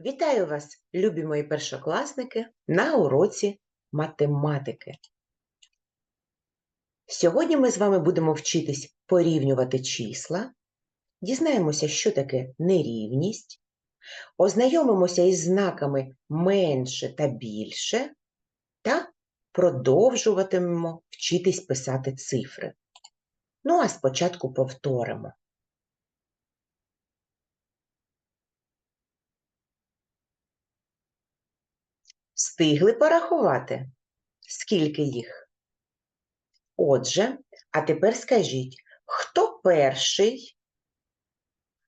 Вітаю вас, любі мої першокласники, на уроці математики. Сьогодні ми з вами будемо вчитись порівнювати числа, дізнаємося, що таке нерівність, ознайомимося із знаками менше та більше та продовжуватимемо вчитись писати цифри. Ну а спочатку повторимо. Встигли порахувати? Скільки їх? Отже, а тепер скажіть, хто перший,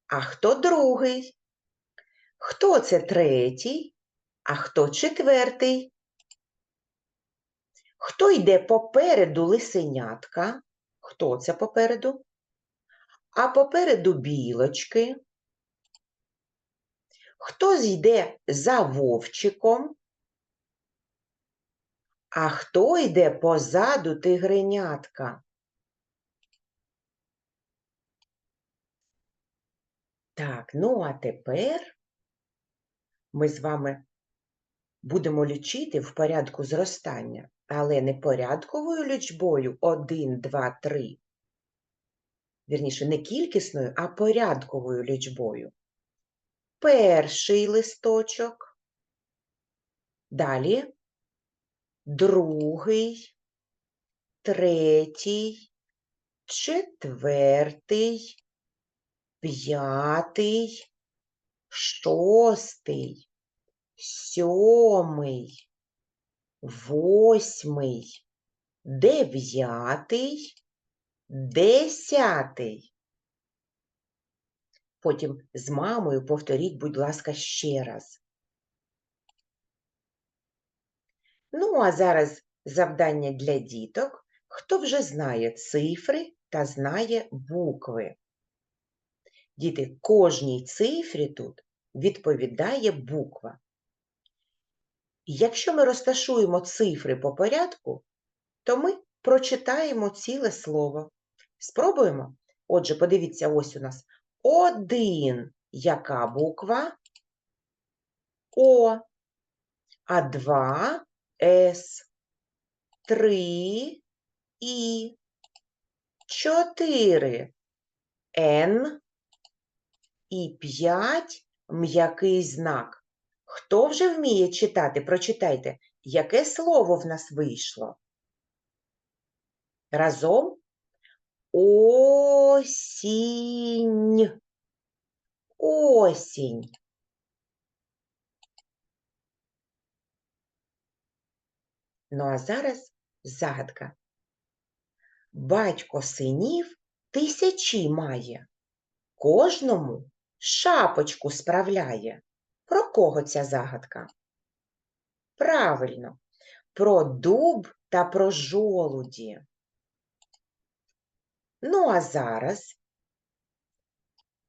а хто другий? Хто це третій, а хто четвертий? Хто йде попереду лисенятка? Хто це попереду? А попереду білочки? Хто зійде за вовчиком? А хто йде позаду тигренятка? Так, ну а тепер ми з вами будемо лічити в порядку зростання, але не порядковою лічбою 1, 2, 3. Вірніше, не кількісною, а порядковою лічбою. Перший листочок. Далі другий, третій, четвертий, п'ятий, шостий, сьомий, восьмий, дев'ятий, десятий. Потім з мамою повторіть, будь ласка, ще раз. Ну, а зараз завдання для діток. Хто вже знає цифри та знає букви? Діти, кожній цифрі тут відповідає буква. Якщо ми розташуємо цифри по порядку, то ми прочитаємо ціле слово. Спробуємо? Отже, подивіться, ось у нас один яка буква? О, а два С, три І, чотири Н і п'ять м'який знак. Хто вже вміє читати? Прочитайте, яке слово в нас вийшло? Разом осінь. Осінь. Ну а зараз загадка. Батько синів тисячі має, кожному шапочку справляє. Про кого ця загадка? Правильно, про дуб та про жолуді. Ну, а зараз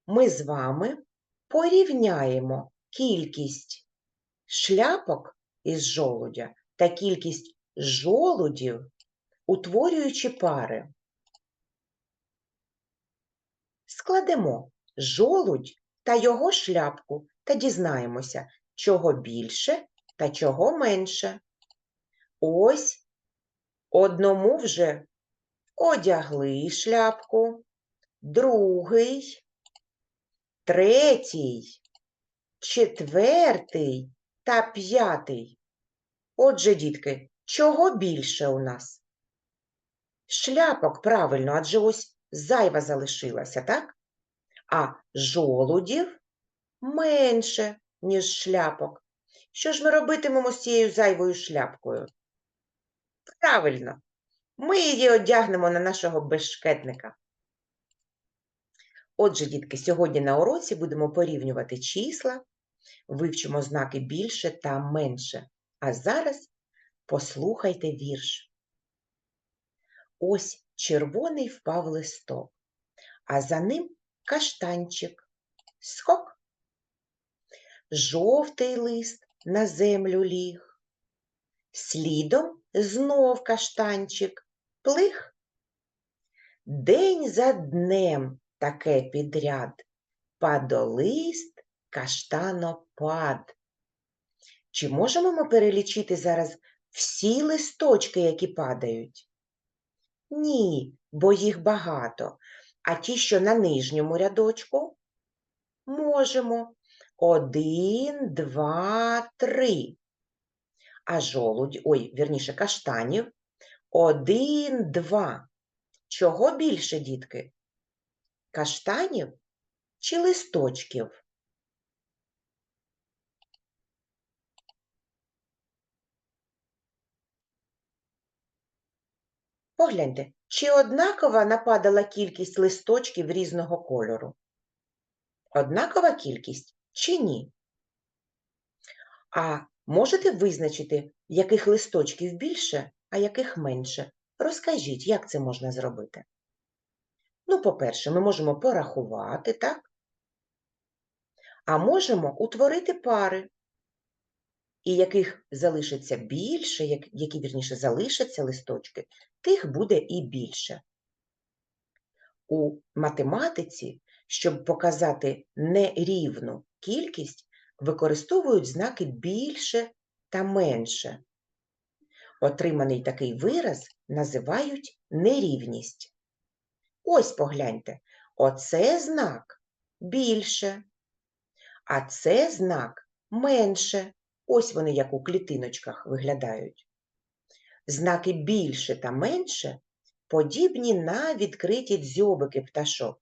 ми з вами порівняємо кількість шляпок із жолудя та кількість жолудів, утворюючи пари. Складемо жолудь та його шляпку та дізнаємося, чого більше та чого менше. Ось одному вже одягли шляпку, другий, третій, четвертий та п'ятий. Отже, дітки, чого більше у нас? Шляпок, правильно, адже ось зайва залишилася, так? А жолудів менше, ніж шляпок. Що ж ми робитимемо з цією зайвою шляпкою? Правильно, ми її одягнемо на нашого безшкетника. Отже, дітки, сьогодні на уроці будемо порівнювати числа, вивчимо знаки більше та менше. А зараз послухайте вірш. Ось червоний впав листок, а за ним каштанчик. Скок. Жовтий лист на землю ліг. Слідом знов каштанчик плих. День за днем таке підряд, падолист каштанопад. Чи можемо ми перелічити зараз всі листочки, які падають? Ні, бо їх багато. А ті, що на нижньому рядочку, можемо. Один, два, три. А жолудь, ой, вірніше, каштанів. Один, два. Чого більше, дітки? Каштанів чи листочків? Погляньте, чи однакова нападала кількість листочків різного кольору? Однакова кількість чи ні? А можете визначити, яких листочків більше, а яких менше? Розкажіть, як це можна зробити? Ну, по-перше, ми можемо порахувати, так? А можемо утворити пари, і яких залишиться більше, які, вірніше, залишаться листочки, тих буде і більше. У математиці, щоб показати нерівну кількість, використовують знаки більше та менше. Отриманий такий вираз називають нерівність. Ось погляньте, оце знак більше, а це знак менше. Ось вони як у клітиночках виглядають. Знаки більше та менше подібні на відкриті дзьобики пташок.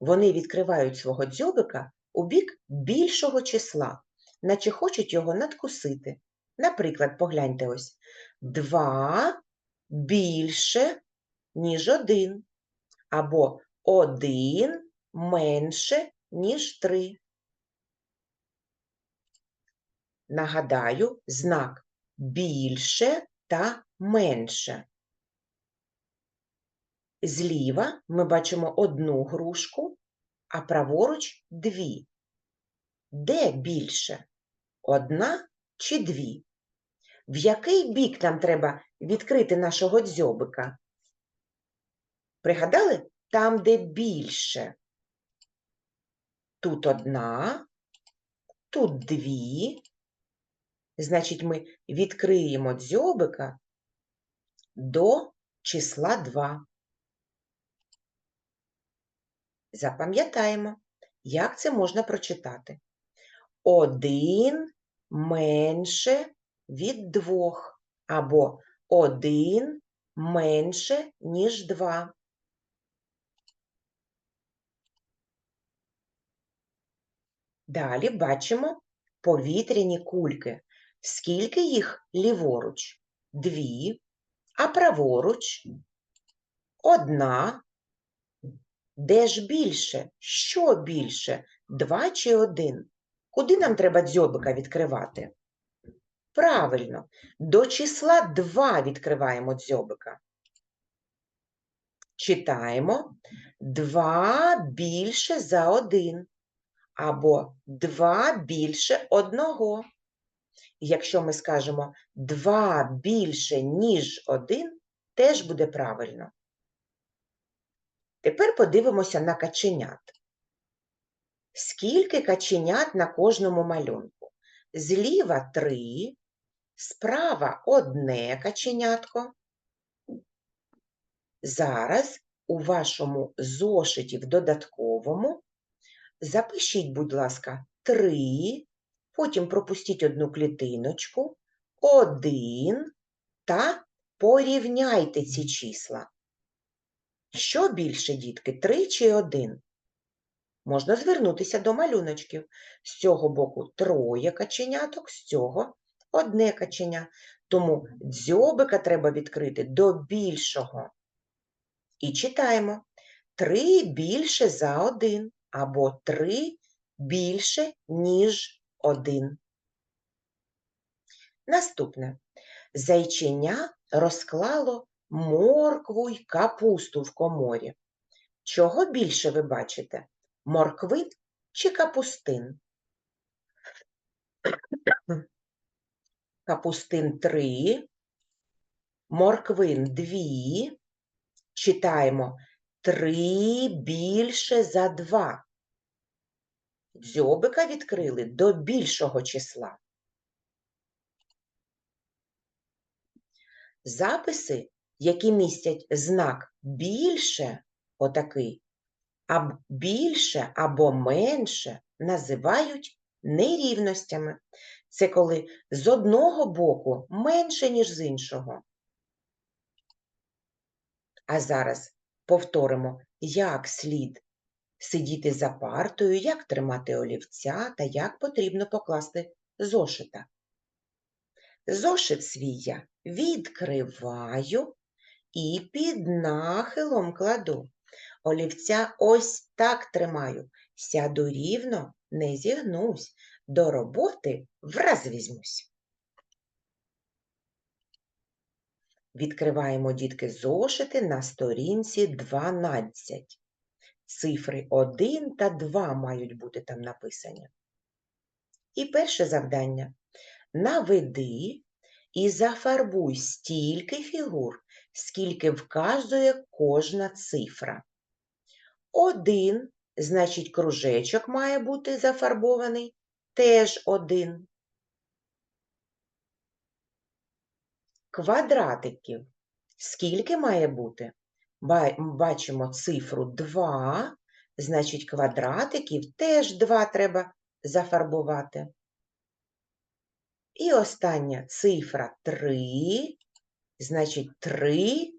Вони відкривають свого дзьобика у бік більшого числа, наче хочуть його надкусити. Наприклад, погляньте ось. Два більше, ніж один. Або один менше, ніж три. Нагадаю, знак більше та менше. Зліва ми бачимо одну грушку, а праворуч дві. Де більше? Одна чи дві? В який бік нам треба відкрити нашого дзьобика? Пригадали? Там, де більше. Тут одна, тут дві. Значить, ми відкриємо дзьобика до числа 2. Запам'ятаємо, як це можна прочитати. Один менше від двох, або один менше, ніж два. Далі бачимо повітряні кульки. Скільки їх ліворуч? Дві, а праворуч? Одна. Де ж більше? Що більше? Два чи один? Куди нам треба дзьобика відкривати? Правильно, до числа 2 відкриваємо дзьобика. Читаємо 2 більше за 1 або 2 більше одного. Якщо ми скажемо 2 більше, ніж 1, теж буде правильно. Тепер подивимося на каченят. Скільки каченят на кожному малюнку? Зліва 3, справа одне каченятко. Зараз у вашому зошиті в додатковому запишіть, будь ласка, 3, потім пропустіть одну клітиночку, 1 та порівняйте ці числа. Що більше, дітки, 3 чи 1? Можна звернутися до малюночків. З цього боку троє каченяток, з цього одне каченя. Тому дзьобика треба відкрити до більшого. І читаємо. 3 більше за 1 або 3 більше, ніж 1. Наступне. Зайченя розклало моркву й капусту в коморі. Чого більше ви бачите? Морквин чи капустин? Капустин 3, морквин 2. Читаємо 3 більше за 2. Дзьобика відкрили до більшого числа. Записи, які містять знак більше, отакий, аб більше або менше, називають нерівностями. Це коли з одного боку менше, ніж з іншого. А зараз повторимо, як слід сидіти за партою, як тримати олівця та як потрібно покласти зошита. Зошит свій я відкриваю і під нахилом кладу. Олівця ось так тримаю. Сяду рівно, не зігнусь. До роботи враз візьмусь. Відкриваємо, дітки, зошити на сторінці 12. Цифри 1 та 2 мають бути там написані. І перше завдання. Наведи і зафарбуй стільки фігур, скільки вказує кожна цифра. Один, значить, кружечок має бути зафарбований, теж один. Квадратиків. Скільки має бути? Ба- Бачимо цифру 2, значить, квадратиків теж 2 треба зафарбувати. І остання цифра 3, значить 3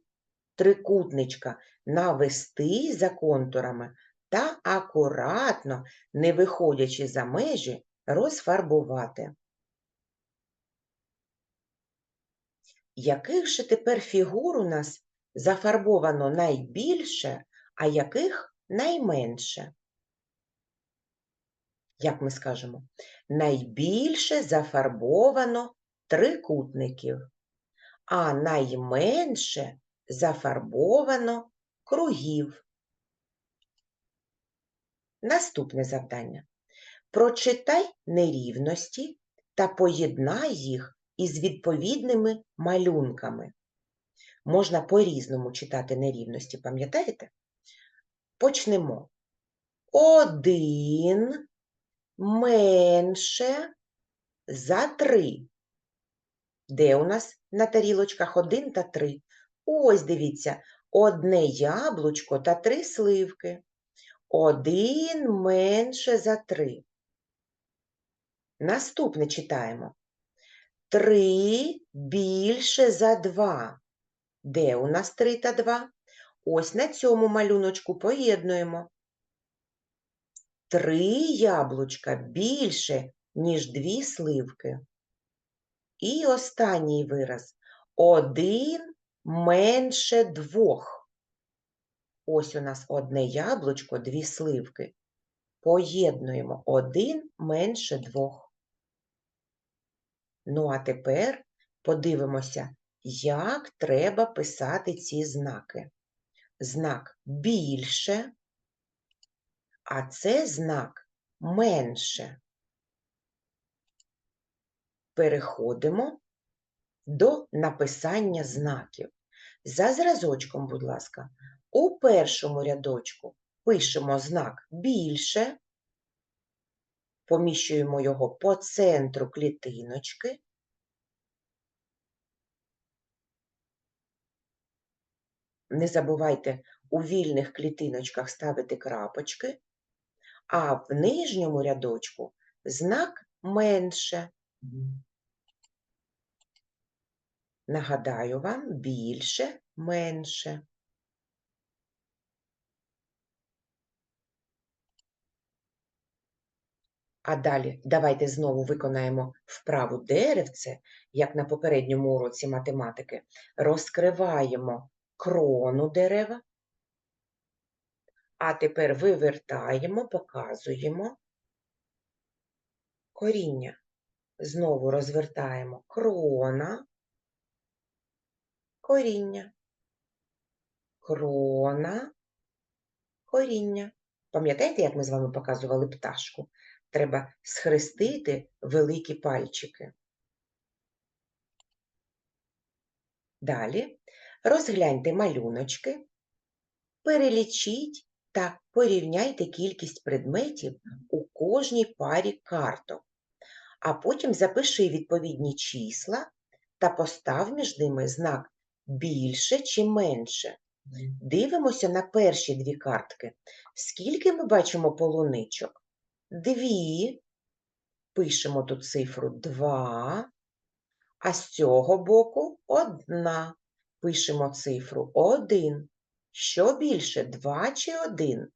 трикутничка навести за контурами та акуратно, не виходячи за межі, розфарбувати. Яких же тепер фігур у нас зафарбовано найбільше, а яких найменше? Як ми скажемо? Найбільше зафарбовано трикутників, а найменше зафарбовано кругів. Наступне завдання. Прочитай нерівності та поєднай їх із відповідними малюнками. Можна по-різному читати нерівності, пам'ятаєте? Почнемо. Один менше за три. Де у нас на тарілочках один та три? Ось дивіться, одне яблучко та три сливки. Один менше за три. Наступне читаємо. Три більше за два. Де у нас три та два? Ось на цьому малюночку поєднуємо. Три яблучка більше, ніж дві сливки. І останній вираз. Один менше двох. Ось у нас одне яблучко, дві сливки. Поєднуємо один менше двох. Ну, а тепер подивимося, як треба писати ці знаки. Знак більше, а це знак менше. Переходимо до написання знаків. За зразочком, будь ласка, у першому рядочку пишемо знак більше, поміщуємо його по центру клітиночки. Не забувайте у вільних клітиночках ставити крапочки, а в нижньому рядочку знак менше. Нагадаю вам більше, менше. А далі давайте знову виконаємо вправу деревце, як на попередньому уроці математики. Розкриваємо крону дерева, а тепер вивертаємо, показуємо коріння. Знову розвертаємо крона, коріння, крона, коріння. Пам'ятаєте, як ми з вами показували пташку? Треба схрестити великі пальчики. Далі розгляньте малюночки, перелічіть та порівняйте кількість предметів у кожній парі карток, а потім запиши відповідні числа та постав між ними знак більше чи менше. Дивимося на перші дві картки. Скільки ми бачимо полуничок? Дві. Пишемо тут цифру 2. А з цього боку одна. Пишемо цифру 1. Що більше, 2 чи 1?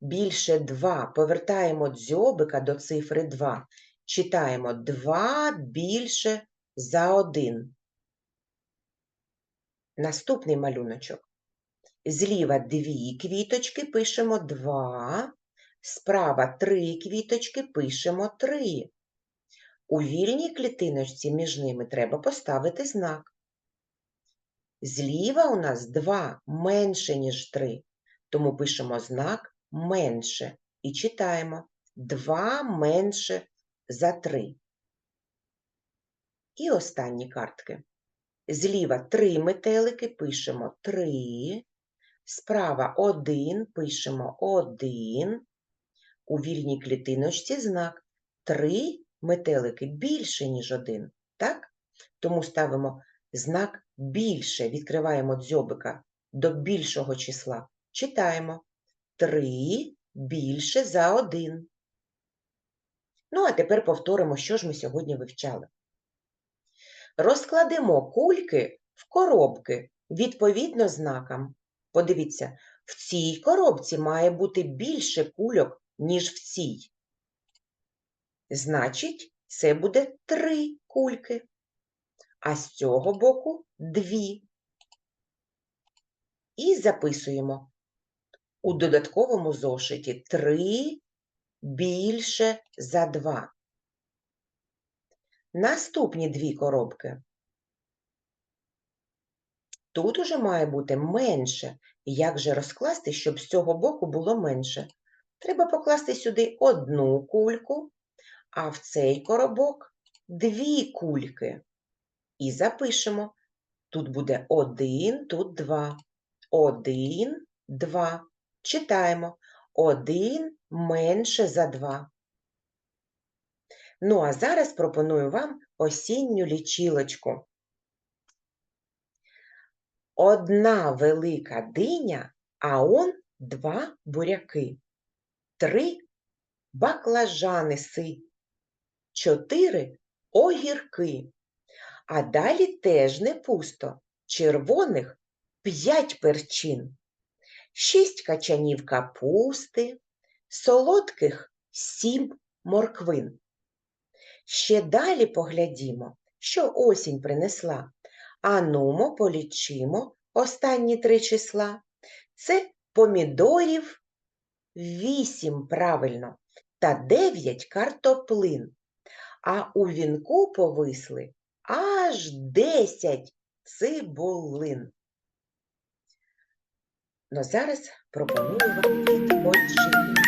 Більше 2. Повертаємо дзьобика до цифри 2. Читаємо 2 більше за 1. Наступний малюночок. Зліва дві квіточки пишемо 2. Справа три квіточки пишемо 3. У вільній клітиночці між ними треба поставити знак. Зліва у нас 2 менше, ніж 3, тому пишемо знак менше і читаємо 2 менше за 3. І останні картки. Зліва 3 метелики пишемо 3, справа 1 пишемо 1, у вільній клітиночці знак 3 метелики більше, ніж 1, так? Тому ставимо знак більше, відкриваємо дзьобика до більшого числа. Читаємо 3 більше за 1. Ну, а тепер повторимо, що ж ми сьогодні вивчали. Розкладемо кульки в коробки відповідно знакам. Подивіться, в цій коробці має бути більше кульок, ніж в цій. Значить, це буде три кульки, а з цього боку дві. І записуємо у додатковому зошиті 3 більше за 2. Наступні дві коробки. Тут уже має бути менше. Як же розкласти, щоб з цього боку було менше? Треба покласти сюди одну кульку, а в цей коробок дві кульки. І запишемо. Тут буде один, тут два. Один, два. Читаємо. Один менше за два. Ну, а зараз пропоную вам осінню лічилочку. Одна велика диня, а он два буряки. Три баклажани си, чотири огірки. А далі теж не пусто. Червоних п'ять перчин, шість качанів капусти, солодких сім морквин. Ще далі поглядімо, що осінь принесла. Анумо полічимо останні три числа. Це помідорів вісім правильно та дев'ять картоплин. А у вінку повисли аж десять цибулин. Ну, зараз пропоную вам відпочити.